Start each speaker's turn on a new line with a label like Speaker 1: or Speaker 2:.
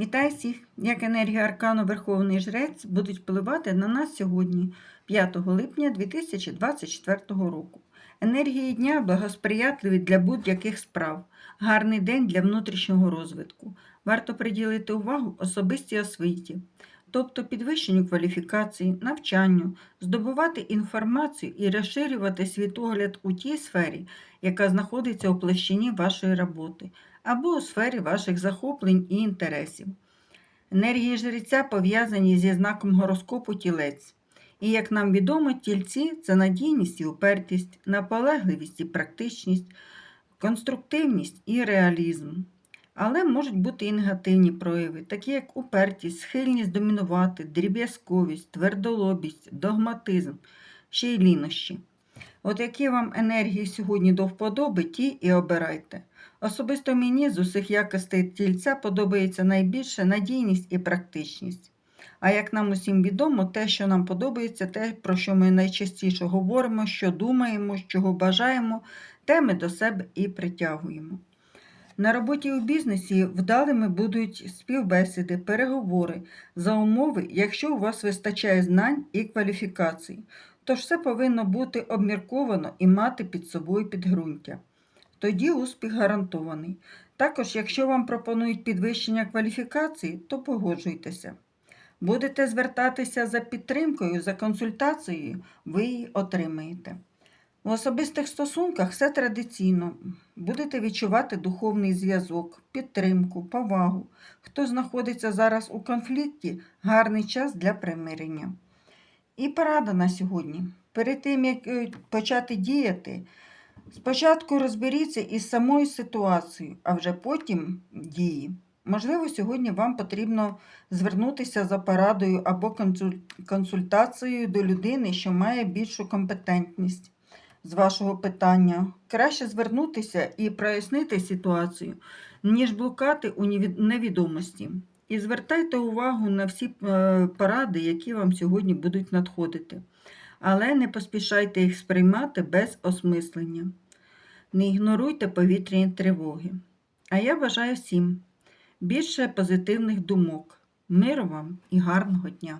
Speaker 1: Вітаю всіх! Як енергія аркану Верховний Жрець будуть впливати на нас сьогодні, 5 липня 2024 року. Енергії дня благосприятливі для будь-яких справ, гарний день для внутрішнього розвитку. Варто приділити увагу особистій освіті, тобто підвищенню кваліфікації, навчанню, здобувати інформацію і розширювати світогляд у тій сфері, яка знаходиться у площині вашої роботи або у сфері ваших захоплень і інтересів. Енергії жреця пов'язані зі знаком гороскопу тілець. І, як нам відомо, тільці це надійність і упертість, наполегливість і практичність, конструктивність і реалізм. Але можуть бути і негативні прояви, такі як упертість, схильність домінувати, дріб'язковість, твердолобість, догматизм, ще й лінощі. От які вам енергії сьогодні до вподоби, ті і обирайте. Особисто мені з усіх якостей тільця подобається найбільше надійність і практичність. А як нам усім відомо, те, що нам подобається, те, про що ми найчастіше говоримо, що думаємо, чого бажаємо, те ми до себе і притягуємо. На роботі у бізнесі вдалими будуть співбесіди, переговори за умови, якщо у вас вистачає знань і кваліфікацій. Тож все повинно бути обмірковано і мати під собою підґрунтя. Тоді успіх гарантований. Також, якщо вам пропонують підвищення кваліфікації, то погоджуйтеся. Будете звертатися за підтримкою, за консультацією, ви її отримаєте. У особистих стосунках все традиційно. Будете відчувати духовний зв'язок, підтримку, повагу. Хто знаходиться зараз у конфлікті, гарний час для примирення. І порада на сьогодні. Перед тим, як е, почати діяти, спочатку розберіться із самою ситуацією, а вже потім дії. Можливо, сьогодні вам потрібно звернутися за порадою або консультацією до людини, що має більшу компетентність з вашого питання. Краще звернутися і прояснити ситуацію, ніж блукати у невідомості. І звертайте увагу на всі е, поради, які вам сьогодні будуть надходити. Але не поспішайте їх сприймати без осмислення. Не ігноруйте повітряні тривоги. А я бажаю всім більше позитивних думок, миру вам і гарного дня!